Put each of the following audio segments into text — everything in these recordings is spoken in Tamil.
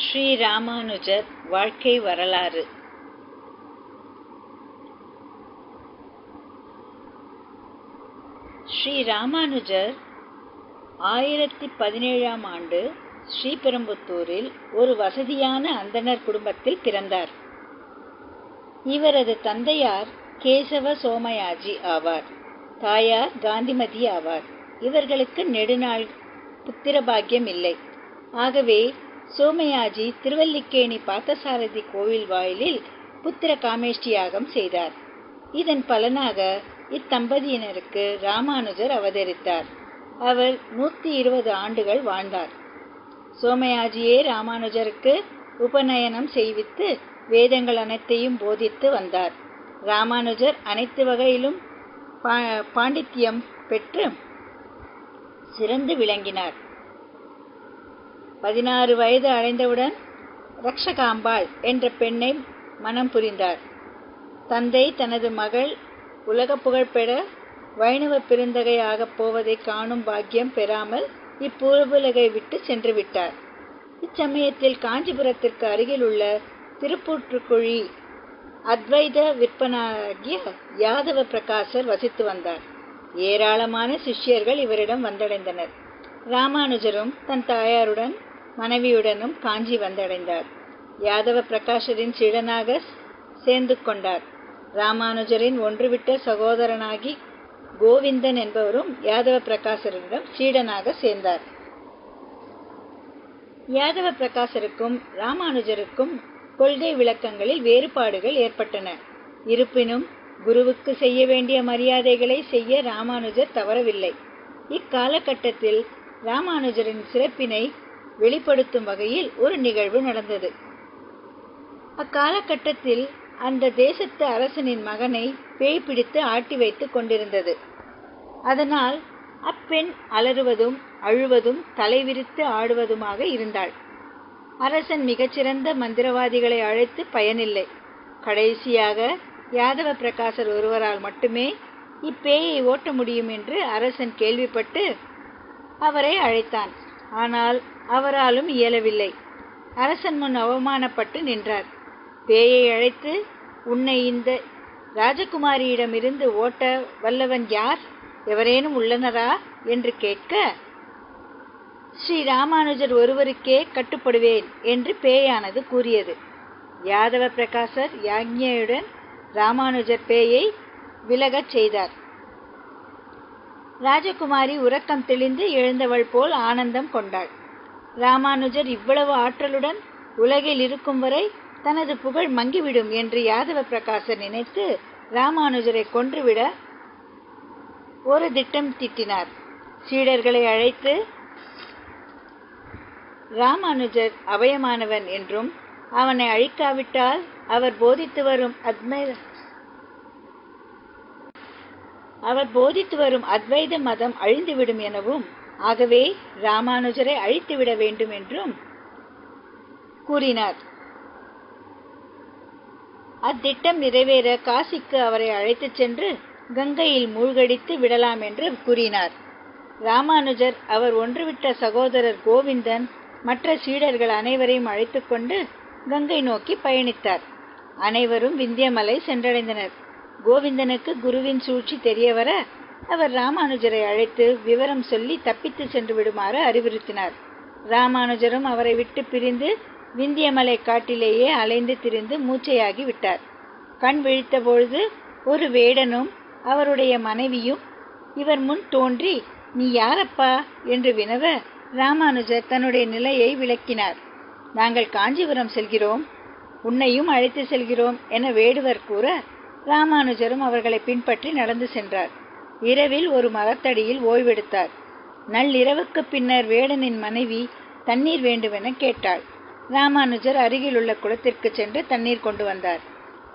ஸ்ரீ ராமானுஜர் வாழ்க்கை வரலாறு. ஸ்ரீ ராமானுஜர் ஆயிரத்தி பதினேழாம் ஆண்டு ஸ்ரீபெரும்புத்தூரில் ஒரு வசதியான அந்தணர் குடும்பத்தில் பிறந்தார். இவரது தந்தையார் கேசவ சோமயாஜி ஆவார். தாயார் காந்திமதி ஆவார். இவர்களுக்கு நெடுநாள் புத்திரபாகியம் இல்லை. ஆகவே சோமயாஜி திருவல்லிக்கேணி பார்த்தசாரதி கோவில் வாயிலில் புத்திர காமேஷ்டி யாகம் செய்தார். இதன் பலனாக இத்தம்பதியினருக்கு ராமானுஜர் அவதரித்தார். அவர் நூற்றி இருபது ஆண்டுகள் வாழ்ந்தார். சோமயாஜியே ராமானுஜருக்கு உபநயனம் செய்வித்து வேதங்கள் அனைத்தையும் போதித்து வந்தார். ராமானுஜர் அனைத்து வகையிலும் பாண்டித்யம் பெற்று சிறந்து விளங்கினார். பதினாறு வயது அடைந்தவுடன் ரக்ஷகாம்பாள் என்ற பெண்ணை மனம் புரிந்தார். தந்தை தனது மகள் உலக புகழ்பெற வைணவ பெருந்தகையாகப் போவதை காணும் பாக்கியம் பெறாமல் இப்பூர்வுலகை விட்டு சென்று விட்டார். இச்சமயத்தில் காஞ்சிபுரத்திற்கு அருகில் உள்ள திருப்பூற்றுக்குழி அத்வைத விற்பனாகிய யாதவ பிரகாசர் வசித்து வந்தார். ஏராளமான சிஷ்யர்கள் இவரிடம் வந்தடைந்தனர். ராமானுஜரும் தன் தாயாருடன் மனைவியுடனும் காஞ்சி வந்தடைந்தார். யாதவ பிரகாஷரின் சீடனாக சேர்ந்து கொண்டார். ராமானுஜரின் ஒன்றுவிட்ட சகோதரனாகி கோவிந்தன் என்பவரும் யாதவ பிரகாசரிடம் சீடனாக சேர்ந்தார். யாதவ பிரகாசருக்கும் ராமானுஜருக்கும் கொள்கை விளக்கங்களில் வேறுபாடுகள் ஏற்பட்டன. இருப்பினும் குருவுக்கு செய்ய வேண்டிய மரியாதைகளை செய்ய ராமானுஜர் தவறவில்லை. இக்காலகட்டத்தில் ராமானுஜரின் சிறப்பினை வெளிப்படுத்தும் வகையில் ஒரு நிகழ்வு நடந்தது. அக்காலகட்டத்தில் அந்த தேசத்து அரசனின் மகனை பேய் பிடித்து ஆட்டி வைத்துக் கொண்டிருந்தது. அதனால் அப்பெண் அலறுவதும் அழுவதும் தலைவிரித்து ஆடுவதுமாக இருந்தாள். அரசன் மிகச்சிறந்த மந்திரவாதிகளை அழைத்து பயனில்லை. கடைசியாக யாதவ பிரகாசர் ஒருவரால் மட்டுமே இப்பேயை ஓட்ட முடியும் என்று அரசன் கேள்விப்பட்டு அவரை அழைத்தான். ஆனால் அவராலும் இயலவில்லை. அரசன் முன் அவமானப்பட்டு நின்றார். பேயை அழைத்து உன்னை இந்த ராஜகுமாரியிடமிருந்து ஓட்ட வல்லவன் யார்? எவரேனும் உள்ளனரா? என்று கேட்க ஸ்ரீ ராமானுஜர் ஒருவருக்கே கட்டுப்படுவேன் என்று பேயானது கூறியது. யாதவ பிரகாசர் யாக்ஞையுடன் ராமானுஜர் பேயை விலகச் செய்தார். ராஜகுமாரி உறக்கம் தெளிந்து எழுந்தவள் போல் ஆனந்தம் கொண்டாள். ராமானுஜர் இவ்வளவு ஆற்றலுடன் உலகில் இருக்கும் வரை தனது புகழ் மங்கிவிடும் என்று யாதவ பிரகாசர் நினைத்து ராமானுஜரை கொன்றுவிட ஒரு திட்டம் திட்டினார். சீடர்களை அழைத்து ராமானுஜர் அபயமானவன் என்றும் அவனை அழிக்காவிட்டால் அவர் போதித்து வரும் அத்மை அவர் போதித்து வரும் அத்வைத மதம் அழிந்துவிடும் எனவும் ஆகவே ராமானுஜரை அழித்துவிட வேண்டும் என்றும் கூறினார். அத்திட்டம் நிறைவேற காசிக்கு அவரை அழைத்துச் சென்று கங்கையில் மூழ்கடித்து விடலாம் என்று கூறினார். ராமானுஜர் அவர் ஒன்றுவிட்ட சகோதரர் கோவிந்தன் மற்ற சீடர்கள் அனைவரையும் அழைத்து கொண்டு கங்கை நோக்கி பயணித்தார். அனைவரும் விந்தியமலை சென்றடைந்தனர். கோவிந்தனுக்கு குருவின் சூழ்ச்சி தெரியவர அவர் ராமானுஜரை அழைத்து விவரம் சொல்லி தப்பித்து சென்று விடுமாறு அறிவுறுத்தினார். ராமானுஜரும் அவரை விட்டு பிரிந்து விந்தியமலை காட்டிலேயே அலைந்து திரிந்து மூச்சையாகி விட்டார். கண் விழித்தபொழுது ஒரு வேடனும் அவருடைய மனைவியும் இவர் முன் தோன்றி நீ யாரப்பா? என்று வினவ ராமானுஜர் தன்னுடைய நிலையை விளக்கினார். நாங்கள் காஞ்சிபுரம் செல்கிறோம். உன்னையும் அழைத்து செல்கிறோம் என வேடுவர் கூற ராமானுஜரும் அவர்களை பின்பற்றி நடந்து சென்றார். இரவில் ஒரு மரத்தடியில் ஓய்வெடுத்தார். நள்ளிரவுக்கு பின்னர் வேடனின் மனைவி தண்ணீர் வேண்டுமென கேட்டாள். ராமானுஜர் அருகிலுள்ள குளத்திற்கு சென்று தண்ணீர் கொண்டு வந்தார்.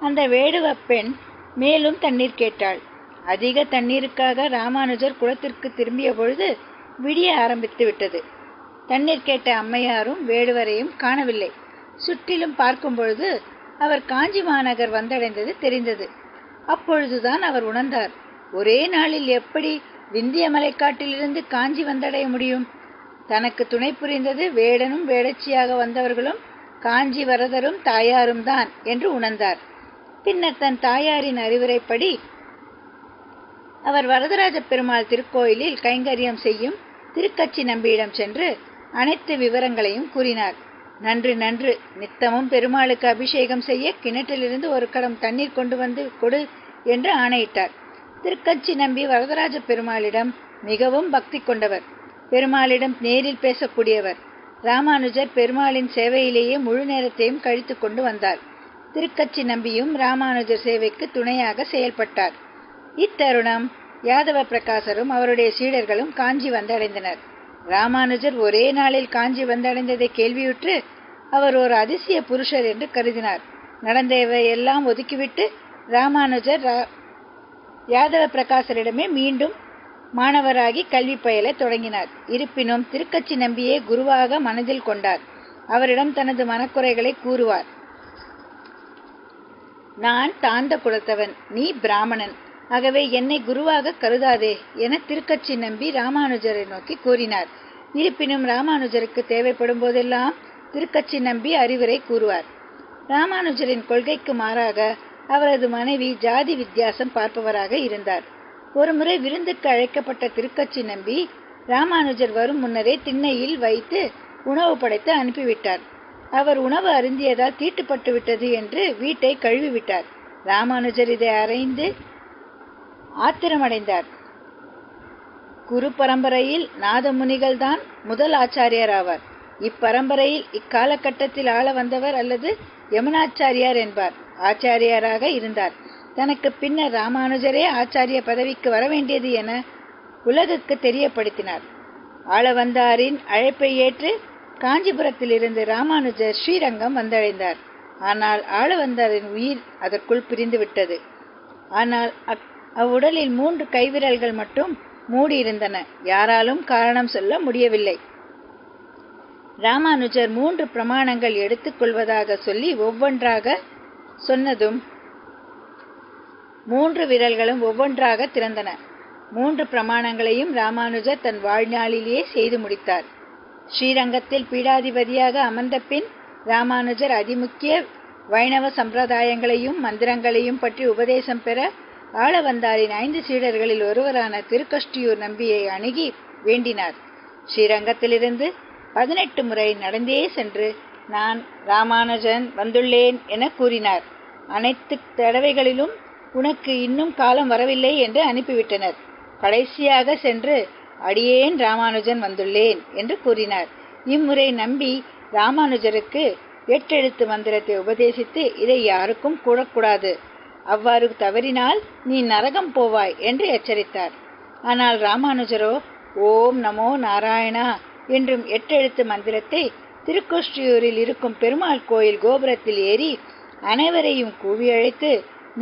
அந்த வேடுவ பெண் மேலும் தண்ணீர் கேட்டாள். அதிக தண்ணீருக்காக ராமானுஜர் குளத்திற்கு திரும்பிய பொழுது விடிய ஆரம்பித்து விட்டது. தண்ணீர் கேட்ட அம்மையாரும் வேடுவரையும் காணவில்லை. சுற்றிலும் பார்க்கும் பொழுது அவர் காஞ்சி மாநகர் வந்தடைந்தது தெரிந்தது. அப்பொழுதுதான் அவர் உணர்ந்தார். ஒரே நாளில் எப்படி விந்திய மலைக்காட்டிலிருந்து காஞ்சி வந்தடைய முடியும்? தனக்கு துணை புரிந்தது வேடனும் வேடச்சியாக வந்தவர்களும் காஞ்சி வரதரும் தாயாரும் தான் என்று உணர்ந்தார். பின்னர் தன் தாயாரின் அறிவுரைப்படி அவர் வரதராஜ பெருமாள் திருக்கோயிலில் கைங்கரியம் செய்யும் திருக்கச்சி நம்பியிடம் சென்று அனைத்து விவரங்களையும் கூறினார். நன்று நன்று. நித்தமும் பெருமாளுக்கு அபிஷேகம் செய்ய கிணற்றிலிருந்து ஒரு கடம் தண்ணீர் கொண்டு வந்து கொடு என்று ஆணையிட்டார். திருக்கச்சி நம்பி வரதராஜ பெருமாளிடம் மிகவும் பக்தி கொண்டவர். பெருமாளிடம் நேரில் பேசக்கூடியவர். ராமானுஜர் பெருமாளின் சேவையிலேயே முழு நேரத்தையும் கழித்து கொண்டு வந்தார். திருக்கச்சி நம்பியும் ராமானுஜர் சேவைக்கு துணையாக செயல்பட்டார். இத்தருணம் யாதவ பிரகாசரும் அவருடைய சீடர்களும் காஞ்சி வந்தடைந்தனர். ராமானுஜர் ஒரே நாளில் காஞ்சி வந்தடைந்ததை கேள்வியுற்று அவர் ஒரு அதிசய புருஷர் என்று கருதினார். நடந்தவை எல்லாம் ஒதுக்கிவிட்டு ராமானுஜர் யாதவ பிரகாசரிடமே மீண்டும் மாணவராகி கல்வி பயில தொடங்கினார். இருப்பினும் திருக்கட்சி நம்பியே குருவாக மனதில் கொண்டார். அவரிடம் தனது மனக்குறைகளை கூறுவார். நான் தாந்த குலத்தவன் நீ பிராமணன். ஆகவே என்னை குருவாக கருதாதே என திருக்கட்சி நம்பி ராமானுஜரை நோக்கி கூறினார். இருப்பினும் ராமானுஜருக்கு தேவைப்படும் போதெல்லாம் திருக்கட்சி நம்பி அறிவுரை கூறுவார். ராமானுஜரின் கொள்கைக்கு மாறாக அவரது மனைவி ஜாதி வித்தியாசம் பார்ப்பவராக இருந்தார். ஒருமுறை விருந்துக்கு அழைக்கப்பட்ட திருக்கட்சி நம்பி ராமானுஜர் வரும் முன்னரே திண்ணையில் வைத்து உணவு படைத்து அனுப்பிவிட்டார். அவர் உணவு அருந்தியதால் தீட்டுப்பட்டு விட்டது என்று வீட்டை கழுவிவிட்டார். ராமானுஜர் இதை அறைந்து ஆத்திரமடைந்தார். குரு பரம்பரையில் நாதமுனிகள் தான் முதல் ஆச்சாரியார் ஆவார். இப்பரம்பரையில் இக்காலகட்டத்தில் ஆள வந்தவர் அல்லது யமுனாச்சாரியார் என்பார். ஆச்சாரியராக இருந்தார். தனக்கு பின்னர் ராமானுஜரே ஆச்சாரிய பதவிக்கு வரவேண்டியது என உலகுக்கு தெரியப்படுத்தினார். ஆளவந்தாரின் அழைப்பை ஏற்று காஞ்சிபுரத்திலிருந்து ராமானுஜர் ஸ்ரீரங்கம் வந்தடைந்தார். ஆனால் ஆளவந்தாரின் உயிர் அதற்குள் பிரிந்துவிட்டது. ஆனால் அவ்வுடலில் மூன்று கைவிரல்கள் மட்டும் மூடியிருந்தன. யாராலும் காரணம் சொல்ல முடியவில்லை. ராமானுஜர் மூன்று பிரமாணங்கள் எடுத்துக்கொள்வதாக சொல்லி ஒவ்வொன்றாக சொன்னதும் மூன்று விரல்களும் ஒவ்வொன்றாக திறந்தன. மூன்று பிரமாணங்களையும் ராமானுஜர் தன் வாழ்நாளிலேயே செய்து முடித்தார். ஸ்ரீரங்கத்தில் பீடாதிபதியாக அமர்ந்த பின் ராமானுஜர் அதிமுக்கிய வைணவ சம்பிரதாயங்களையும் மந்திரங்களையும் பற்றி உபதேசம் பெற ஆளவந்தாரின் ஐந்து சீடர்களில் ஒருவரான திருக்கஷ்டியூர் நம்பியை அணுகி வேண்டினார். ஸ்ரீரங்கத்திலிருந்து பதினெட்டு முறை நடந்தே சென்று நான் ராமானுஜன் வந்துள்ளேன் என கூறினார். அனைத்து தடவைகளிலும் உனக்கு இன்னும் காலம் வரவில்லை என்று அனுப்பிவிட்டனர். கடைசியாக சென்று அடியேன் ராமானுஜன் வந்துள்ளேன் என்று கூறினார். இம்முறை நம்பி ராமானுஜருக்கு எட்டெழுத்து மந்திரத்தை உபதேசித்து இதை யாருக்கும் கூடக்கூடாது அவ்வாறு தவறினால் நீ நரகம் போவாய் என்று எச்சரித்தார். ஆனால் ராமானுஜரோ ஓம் நமோ நாராயணா என்றும் எட்டெழுத்து மந்திரத்தை திருக்கோஷ்டியூரில் இருக்கும் பெருமாள் கோயில் கோபுரத்தில் ஏறி அனைவரையும் கூவி அழைத்து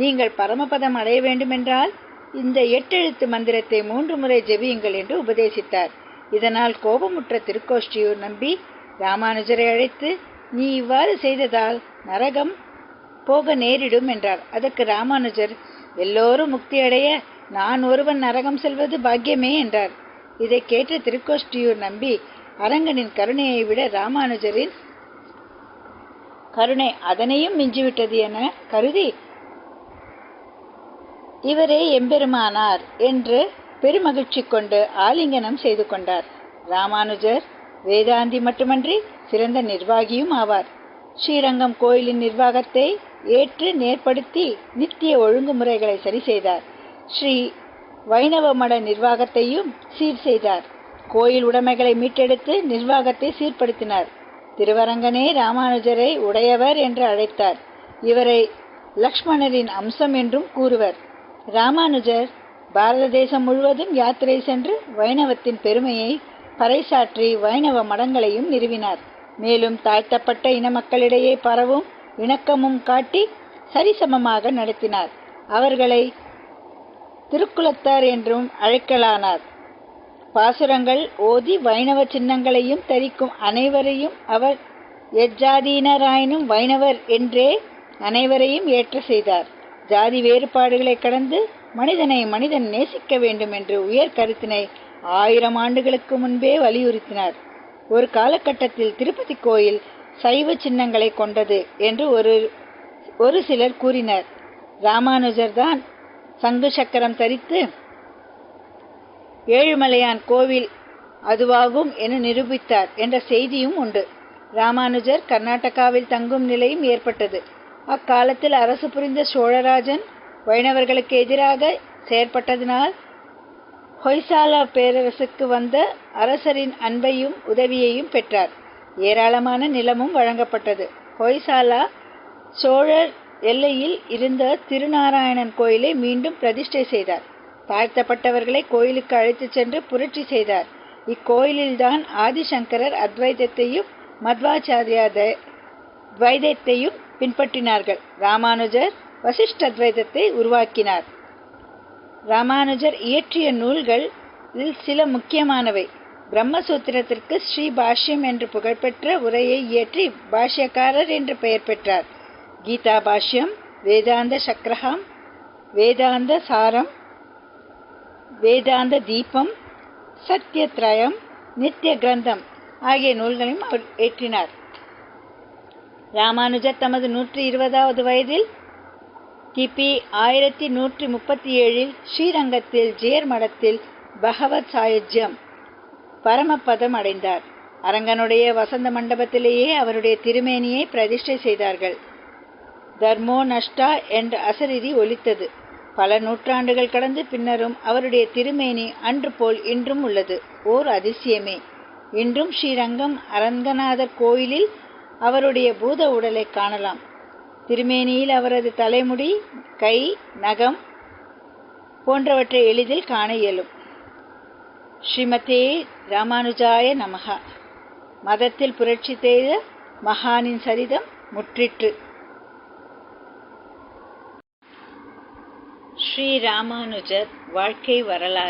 நீங்கள் பரமபதம் அடைய வேண்டுமென்றால் இந்த எட்டெழுத்து மந்திரத்தை மூன்று முறை ஜெபியுங்கள் என்று உபதேசித்தார். இதனால் கோபமுற்ற திருக்கோஷ்டியூர் நம்பி ராமானுஜரை அழைத்து நீ இவ்வாறு செய்ததால் நரகம் போக நேரிடும் என்றார். அதற்கு ராமானுஜர் எல்லோரும் முக்தி அடைய நான் ஒருவன் நரகம் செல்வது பாக்கியமே என்றார். இதை கேட்ட திருக்கோஷ்டியூர் நம்பி அரங்கனின் கருணையை விட ராமானுஜரின் கருணை அதனையும் மிஞ்சிவிட்டது என கருதி இவரே எம்பெருமானார் என்று பெருமகிழ்ச்சி கொண்டு ஆலிங்கனம் செய்து கொண்டார். ராமானுஜர் வேதாந்தி மட்டுமன்றி சிறந்த நிர்வாகியும் ஆவார். ஸ்ரீரங்கம் கோயிலின் நிர்வாகத்தை ஏற்று நேர்படுத்தி நித்திய ஒழுங்குமுறைகளை சரி செய்தார். ஸ்ரீ வைணவ மட நிர்வாகத்தையும் சீர் செய்தார். கோயில் உடைமைகளை மீட்டெடுத்து நிர்வாகத்தை சீர்படுத்தினார். திருவரங்கனே ராமானுஜரை உடையவர் என்று அழைத்தார். இவரை லக்ஷ்மணரின் அம்சம் என்றும் கூறுவர். ராமானுஜர் பாரத தேசம் முழுவதும் யாத்திரை சென்று வைணவத்தின் பெருமையை பறைசாற்றி வைணவ மடங்களையும் நிறுவினார். மேலும் தாழ்த்தப்பட்ட இன மக்களிடையே பரவும் இணக்கமும் காட்டி சரிசமமாக நடத்தினார். அவர்களை திருக்குலத்தார் என்றும் அழைக்கலானார். பாசுரங்கள் ஓதி வைணவ சின்னங்களையும் தரிக்கும் அனைவரையும் அவர் எஜ்ஜாதீனராயினும் வைணவர் என்றே அனைவரையும் ஏற்ற செய்தார். ஜாதி வேறுபாடுகளை கடந்து மனிதனை மனிதன் நேசிக்க வேண்டும் என்று உயர் கருத்தினை ஆயிரம் ஆண்டுகளுக்கு முன்பே வலியுறுத்தினார். ஒரு காலகட்டத்தில் திருப்பதி கோயில் சைவ சின்னங்களை கொண்டது என்று ஒரு ஒரு சிலர் கூறினர். ராமானுஜர் தான் சங்கு சக்கரம் தரித்து ஏழுமலையான் கோவில் அதுவாகும் என நிரூபித்தார் என்ற செய்தியும் உண்டு. ராமானுஜர் கர்நாடகாவில் தங்கும் நிலையும் ஏற்பட்டது. அக்காலத்தில் அரசு புரிந்த சோழராஜன் வைணவர்களுக்கு எதிராக செயற்பட்டதினால் ஹொய்சாலா பேரரசுக்கு வந்த அரசரின் அன்பையும் உதவியையும் பெற்றார். ஏராளமான நிலமும் வழங்கப்பட்டது. ஹொய்சாலா சோழர் எல்லையில் இருந்த திருநாராயணன் கோயிலை மீண்டும் பிரதிஷ்டை செய்தார். தாழ்த்தப்பட்டவர்களை கோயிலுக்கு அழைத்துச் சென்று புரட்சி செய்தார். இக்கோயிலில்தான் ஆதிசங்கரர் அத்வைதத்தையும் மத்வாச்சாரியா துவைதத்தையும் பின்பற்றினார்கள். ராமானுஜர் வசிஷ்ட அத்வைதத்தை உருவாக்கினார். ராமானுஜர் இயற்றிய நூல்கள் சில முக்கியமானவை. பிரம்மசூத்திரத்திற்கு ஸ்ரீ பாஷ்யம் என்று புகழ்பெற்ற உரையை இயற்றி பாஷ்யக்காரர் என்று பெயர் பெற்றார். கீதா பாஷ்யம் வேதாந்த சக்ரஹாம் வேதாந்த சாரம் வேதாந்த தீபம் சத்தியத்ரயம் நித்திய கிரந்தம் ஆகிய நூல்களையும் அவர் ஏற்றினார். ராமானுஜர் தமது நூற்றி இருபதாவது வயதில் கிபி ஆயிரத்தி நூற்றி முப்பத்தி ஏழில் ஸ்ரீரங்கத்தில் ஜேர் மடத்தில் பகவத் சாயுஜ்யம் பரமபதம் அடைந்தார். அரங்கனுடைய வசந்த மண்டபத்திலேயே அவருடைய திருமேனியை பிரதிஷ்டை செய்தார்கள். தர்மோ நஷ்டா என்ற அசரிதி ஒலித்தது. பல நூற்றாண்டுகள் கடந்து பின்னரும் அவருடைய திருமேனி அன்று போல் இன்றும் உள்ளது. ஓர் அதிசயமே. இன்றும் ஸ்ரீரங்கம் அரங்கநாதர் கோயிலில் அவருடைய பூத உடலை காணலாம். திருமேனியில் அவரது தலைமுடி கை நகம் போன்றவற்றை எளிதில் காண இயலும். ஸ்ரீமதே ராமானுஜாய நமகா மதத்தில் புரட்சி செய்த மகானின் சரிதம் முற்றிற்று. ஸ்ரீ ராமானுஜர் வாழ்க்கை வரலாறு.